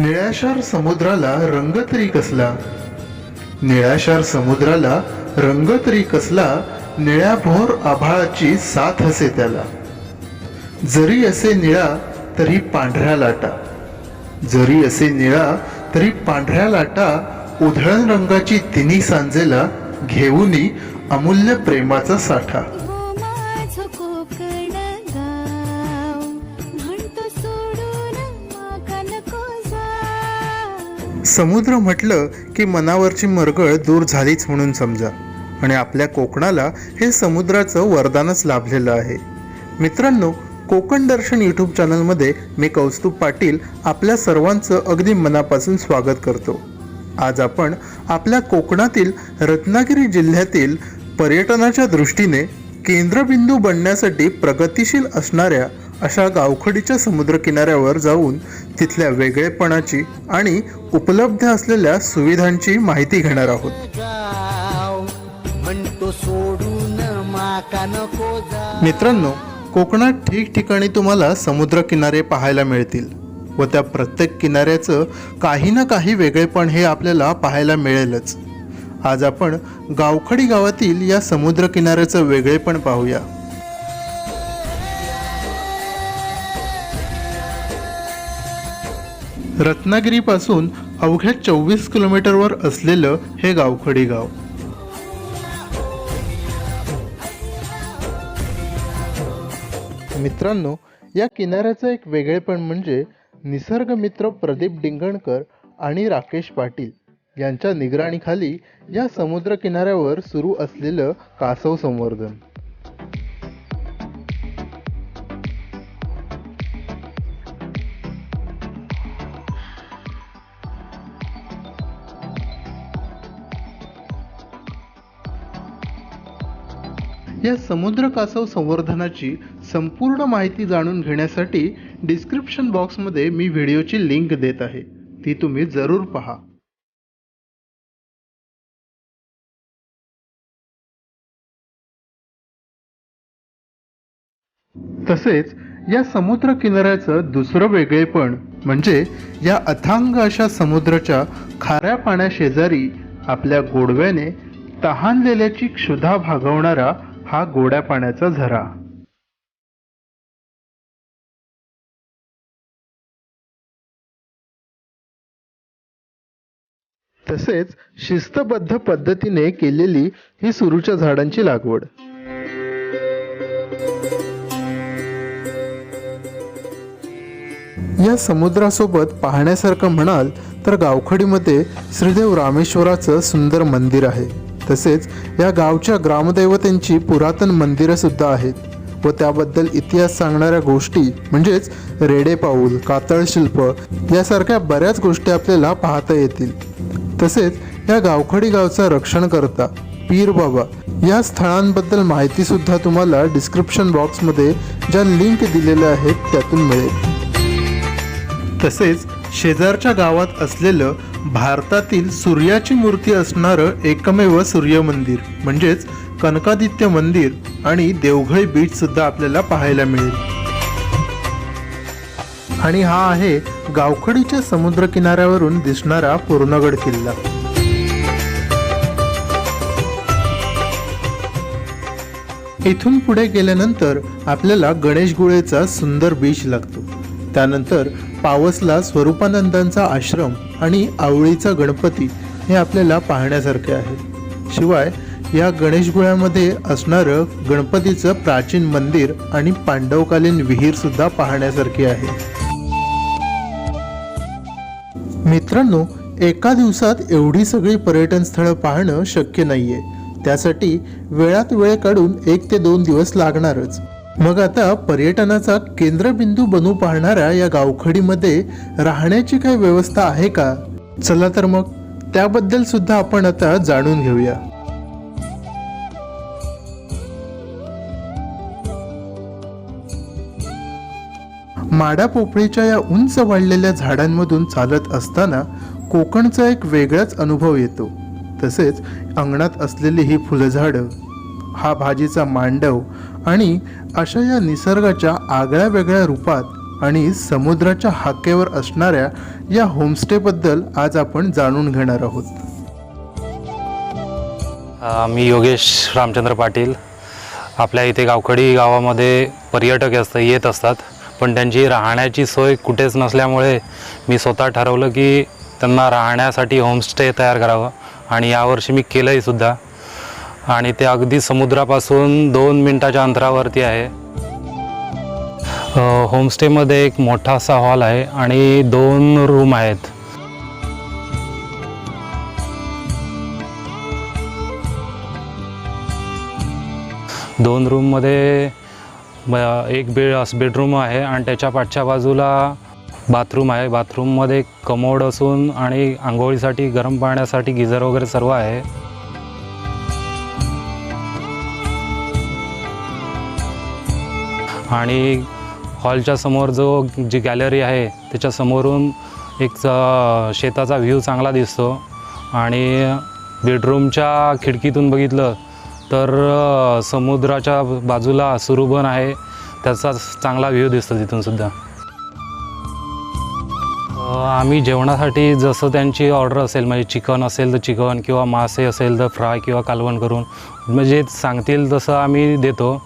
निळाशार समुद्राला रंग तरी कसला? निळाशार समुद्राला रंग तरी कसला? निळ्याभोर आभाळाची साथ असे त्याला. जरी असे निळा तरी पांढऱ्या लाटा. जरी असे निळा तरी पांढऱ्या लाटा उधळण रंगाची तिन्ही सांजेला घेऊनी अमूल्य प्रेमाचा साठा. समुद्र म्हटलं की मनावरची मरगळ दूर झालीच म्हणून समजा. आणि आपल्या कोकणाला हे समुद्राचं वरदानच लाभलेलं आहे. मित्रांनो कोकण दर्शन यूट्यूब चॅनलमध्ये मी कौस्तुभ पाटील आपल्या सर्वांचं अगदी मनापासून स्वागत करतो. आज आपण आपल्या कोकणातील रत्नागिरी जिल्ह्यातील पर्यटनाच्या दृष्टीने केंद्रबिंदू बनण्यासाठी प्रगतिशील असणाऱ्या अशा गावखडीच्या समुद्रकिनाऱ्यावर जाऊन तिथल्या वेगळेपणाची आणि उपलब्ध असलेल्या सुविधांची माहिती घेणार आहोत. सोडून मित्रांनो कोकणात ठिकठिकाणी तुम्हाला समुद्रकिनारे पाहायला मिळतील व त्या प्रत्येक किनाऱ्याचं काही ना काही वेगळेपण हे आपल्याला पाहायला मिळेलच. आज आपण गावखडी गावातील या समुद्रकिनाऱ्याचं वेगळेपण पाहूया. रत्नागिरीपासून अवघ्या चोवीस किलोमीटरवर असलेलं हे गावखडी गाव. मित्रांनो या किनाऱ्याचं एक वेगळेपण म्हणजे निसर्गमित्र प्रदीप डिंगणकर आणि राकेश पाटील यांच्या निगराणीखाली या समुद्र किनाऱ्यावर सुरू असलेलं कासव संवर्धन. या समुद्र कासव संवर्धनाची संपूर्ण माहिती जाणून घेण्यासाठी डिस्क्रिप्शन बॉक्समध्ये मी व्हिडिओची लिंक देत आहे. ती तुम्ही जरूर पहा. तसेच या समुद्र किनाऱ्याचं दुसरं वेगळेपण म्हणजे या अथांग अशा समुद्राच्या खाऱ्या पाण्याशेजारी आपल्या गोडव्याने तहानलेल्याची क्षुधा भागवणारा हा गोड्या पाण्याचा झरा. तसेच शिस्तबद्ध पद्धतीने केलेली ही सुरूच्या झाडांची लागवड. या समुद्रासोबत पाहण्यासारखं म्हणाल तर गावखडीमध्ये श्रीदेव रामेश्वराचं सुंदर मंदिर आहे. तसेच या गावच्या ग्रामदैवतेंची पुरातन मंदिरंसुद्धा आहेत व त्याबद्दल इतिहास सांगणाऱ्या गोष्टी म्हणजेच रेडे पाऊल कातळ शिल्प यासारख्या बऱ्याच गोष्टी आपल्याला पाहता येतील. तसेच या गावखडी गावचा रक्षण करता पीर बाबा या स्थळांबद्दल माहिती सुद्धा तुम्हाला डिस्क्रिप्शन बॉक्समध्ये ज्या लिंक दिलेल्या आहेत त्यातून मिळेल. तसेच शेजारच्या गावात असलेलं भारतातील सूर्याची मूर्ती असणारं एकमेव सूर्य मंदिर म्हणजेच कनकादित्य मंदिर आणि देवघळी बीच सुद्धा आपल्याला पाहायला मिळेल. आणि हा आहे गावखडीच्या समुद्र किनाऱ्यावरून दिसणारा पूर्णगड किल्ला. इथून पुढे गेल्यानंतर आपल्याला गणेशगुळेचा सुंदर बीच लागतो. त्यानंतर पावसला स्वरूपानंदांचा आश्रम आणि आवळीचा गणपती हे आपल्याला पाहण्यासारखे आहे. शिवाय या गणेशगुळ्यामध्ये असणारं गणपतीचं प्राचीन मंदिर आणि पांडवकालीन विहीर सुद्धा पाहण्यासारखी आहे. मित्रांनो एका दिवसात एवढी सगळी पर्यटन स्थळं पाहणं शक्य नाहीये. त्यासाठी वेळात वेळ काढून एक ते दोन दिवस लागणारच. मग आता पर्यटनाचा केंद्रबिंदू बनू पाहणाऱ्या या गावखडीमध्ये राहण्याची काही व्यवस्था आहे का? चला तर मग त्याबद्दल सुद्धा आपण आता जाणून घेऊया. माडा पोपळीच्या या उंच वाढलेल्या झाडांमधून चालत असताना कोकणचा एक वेगळाच अनुभव येतो. तसेच अंगणात असलेली ही फुलझाडं हा भाजीचा मांडव आणि अशा या निसर्गाच्या आगळ्या वेगळ्या रूपात आणि समुद्राच्या हाकेवर असणाऱ्या या होमस्टेबद्दल आज आपण जाणून घेणार आहोत. मी योगेश रामचंद्र पाटील. आपल्या इथे गावखडी गावामध्ये पर्यटक असत येत असतात. पण त्यांची राहण्याची सोय कुठेच नसल्यामुळे मी स्वतः ठरवलं की त्यांना राहण्यासाठी होमस्टे तयार करावं. आणि यावर्षी मी केलंही सुद्धा. आणि ते अगदी समुद्रापासून दोन मिनटाच्या अंतरावरती आहे. होमस्टेमध्ये एक मोठा असा हॉल आहे आणि दोन रूम आहेत. दोन रूममध्ये एक बेड बेडरूम आहे आणि त्याच्या पाठच्या बाजूला बाथरूम आहे. बाथरूममध्ये कमोड असून आणि आंघोळीसाठी गरम पाण्यासाठी गिझर वगैरे सर्व आहे. आणि हॉलच्या समोर जो जी गॅलरी आहे त्याच्यासमोरून एक शेताचा व्ह्यू चांगला दिसतो. आणि बेडरूमच्या खिडकीतून बघितलं तर समुद्राच्या बाजूला सुरुबन आहे. त्याचा चांगला व्ह्यू दिसतो तिथूनसुद्धा आम्ही जेवणासाठी जसं त्यांची ऑर्डर असेल म्हणजे चिकन असेल तर चिकन किंवा मासे असेल तर फ्राय किंवा कालवण करून म्हणजे सांगतील तसं आम्ही देतो.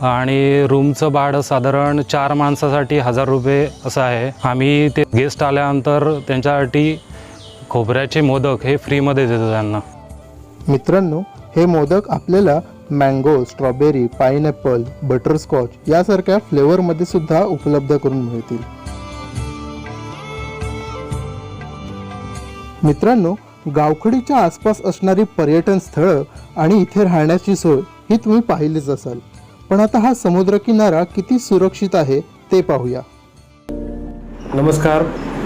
आणि रूमचं भाडं साधारण चार माणसासाठी हजार रुपये असं आहे. आम्ही ते गेस्ट आल्यानंतर त्यांच्यासाठी खोबऱ्याचे मोदक हे फ्रीमध्ये देतो त्यांना. मित्रांनो हे मोदक आपल्याला मँगो स्ट्रॉबेरी पाइनॲपल बटरस्कॉच यासारख्या फ्लेवरमध्ये सुद्धा उपलब्ध करून मिळतील. मित्रांनो गावखडीच्या आसपास असणारी पर्यटन स्थळं आणि इथे राहण्याची सोय ही तुम्ही पाहिलीच असाल. पण आता हा समुद्रकिनारा किती सुरक्षित आहे ते पाहूया. नमस्कार.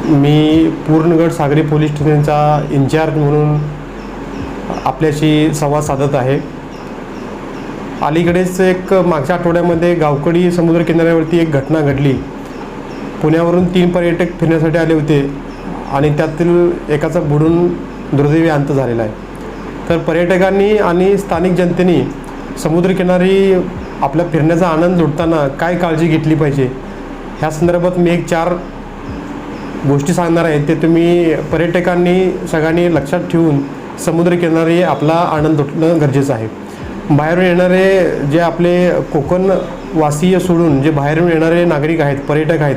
मी पूर्णगड सागरी पोलीस स्टेशनचा इन्चार्ज म्हणून आपल्याशी संवाद साधत आहे. अलीकडेच एक मागच्या आठवड्यामध्ये गावकडी समुद्र किनाऱ्यावरती एक घटना घडली. पुण्यावरून तीन पर्यटक फिरण्यासाठी आले होते आणि त्यातील एकाचा बुडून दुर्दैवी अंत झालेला आहे. तर पर्यटकांनी आणि स्थानिक जनतेने समुद्रकिनारी आपल्या फिरण्याचा आनंद लुटताना काय काळजी घेतली पाहिजे? ह्या संदर्भात मी एक चार गोष्टी सांगणार आहेत ते तुम्ही पर्यटकांनी सगळ्यांनी लक्षात ठेवून समुद्रकिनारी आपला आनंद लुटणं गरजेचं आहे. बाहेरून येणारे जे आपले कोकणवासीय सोडून जे बाहेरून येणारे नागरिक आहेत पर्यटक आहेत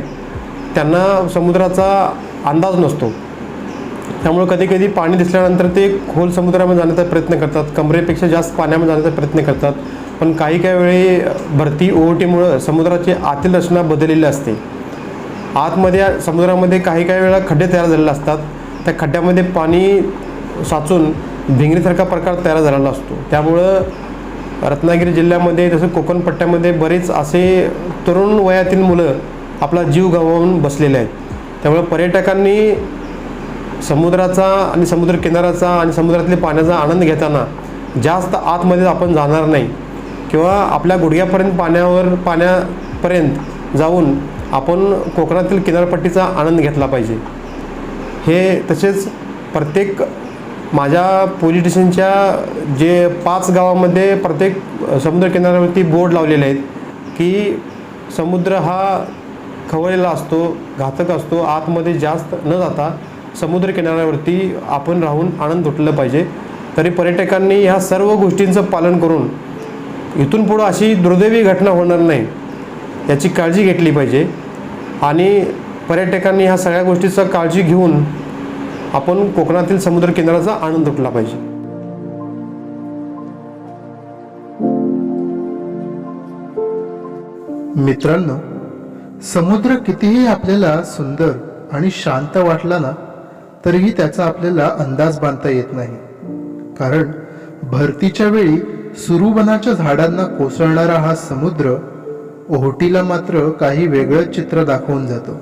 त्यांना समुद्राचा अंदाज नसतो. त्यामुळे कधी कधी पाणी दिसल्यानंतर ते खोल समुद्रामध्ये जाण्याचा प्रयत्न करतात कमरेपेक्षा जास्त पाण्यामध्ये जाण्याचा प्रयत्न करतात. पण काही काही वेळी भरती ओहोटीमुळं समुद्राची आतील रचना बदललेली असते. आतमध्ये समुद्रामध्ये काही काही वेळा खड्डे तयार झालेले असतात. त्या खड्ड्यामध्ये पाणी साचून भिंगरीसारखा प्रकार तयार झालेला असतो. त्यामुळं रत्नागिरी जिल्ह्यामध्ये तसं कोकण पट्ट्यामध्ये बरेच असे तरुण वयातील मुलं आपला जीव गमावून बसलेले आहेत. त्यामुळे पर्यटकांनी समुद्राचा आणि समुद्र किनाऱ्याचा आणि समुद्रातल्या पाण्याचा आनंद घेताना जास्त आतमध्ये आपण जाणार नाही. किंवा आपल्या गुडघ्यापर्यंत पाण्यावर पाण्यापर्यंत जाऊन आपण कोकणातील किनारपट्टीचा आनंद घेतला पाहिजे. हे तसेच प्रत्येक माझ्या पोलीस स्टेशनच्या जे पाच गावामध्ये प्रत्येक समुद्र किनाऱ्यावरती बोर्ड लावलेले आहेत की समुद्र हा खवळलेला असतो घातक असतो आतमध्ये जास्त न जाता समुद्र किनाऱ्यावरती आपण राहून आनंद लुटलं पाहिजे. तरी पर्यटकांनी ह्या सर्व गोष्टींचं पालन करून इथून पुढं अशी दुर्दैवी घटना होणार नाही याची काळजी घेतली पाहिजे. आणि पर्यटकांनी ह्या सगळ्या गोष्टीचा काळजी घेऊन आपण कोकणातील समुद्र किनाऱ्याचा आनंद उठला पाहिजे. मित्रांनो समुद्र कितीही आपल्याला सुंदर आणि शांत वाटला ना तरीही त्याचा आपल्याला अंदाज बांधता येत नाही. कारण भरतीच्या वेळी सुरुबनाच्या झाडांना कोसळणारा हा समुद्र ओहोटीला मात्र काही वेगळंच चित्र दाखवून जातो.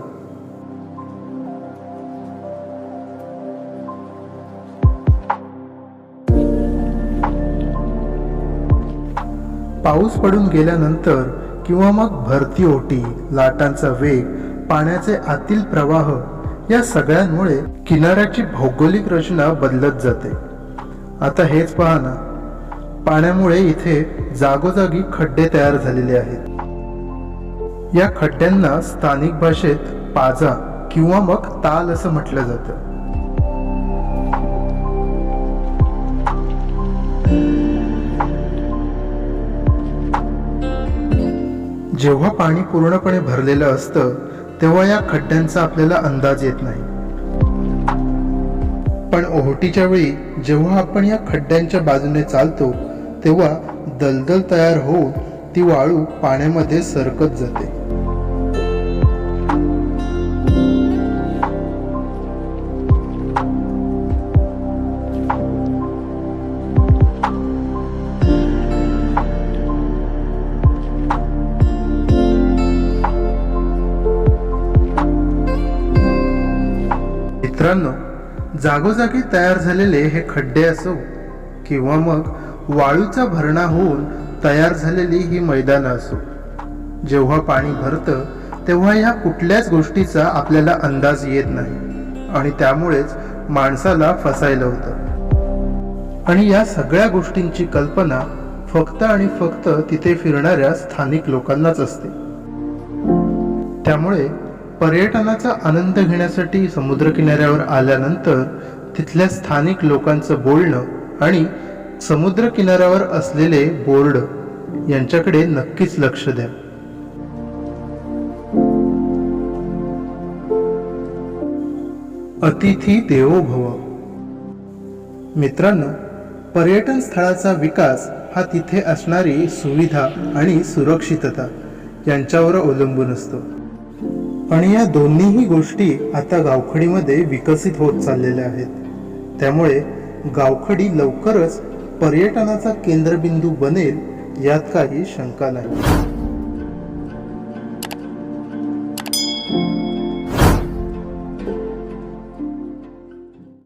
पाऊस पडून गेल्यानंतर किंवा मग भरती ओटी लाटांचा वेग पाण्याचे आतील प्रवाह या सगळ्यांमुळे किनाऱ्याची भौगोलिक रचना बदलत जाते. आता हेच पहा ना. पाण्यामुळे इथे जागोजागी खड्डे तयार झालेले आहेत. या खड्ड्यांना स्थानिक भाषेत पाजा किंवा मग ताल असं म्हटलं जातं. जेव्हा पाणी पूर्णपणे भरलेलं असतं तेव्हा या खड्ड्यांचा आपल्याला अंदाज येत नाही. पण ओहोटीच्या वेळी जेव्हा आपण या खड्ड्यांच्या बाजूने चालतो तेव्हा दलदल तयार होऊन ती वाळू पाण्यामध्ये सरकत जाते. मित्रांनो जागोजागी तयार झालेले हे खड्डे असो किंवा मग वाळूचा भरणा होऊन तयार झालेली ही मैदानं असो. जेव्हा पाणी भरतं तेव्हा ह्या कुठल्याच गोष्टीचा आपल्याला अंदाज येत नाही. आणि त्यामुळेच माणसाला फसायला होतं. आणि या सगळ्या गोष्टींची कल्पना फक्त आणि फक्त तिथे फिरणाऱ्या स्थानिक लोकांनाच असते. त्यामुळे पर्यटनाचा आनंद घेण्यासाठी समुद्रकिनाऱ्यावर आल्यानंतर तिथल्या स्थानिक लोकांचं बोलणं आणि समुद्र किनाऱ्यावर असलेले बोर्ड यांच्याकडे नक्कीच लक्ष द्या. अतिथी देवो भव मित्रांनो पर्यटन स्थळाचा विकास हा तिथे असणारी सुविधा आणि सुरक्षितता यांच्यावर अवलंबून असतो. आणि या दोन्हीही गोष्टी आता गावखडीमध्ये विकसित होत चाललेल्या आहेत. त्यामुळे गावखडी लवकरच पर्यटनाचा केंद्रबिंदू बनेल यात काही शंका नाही.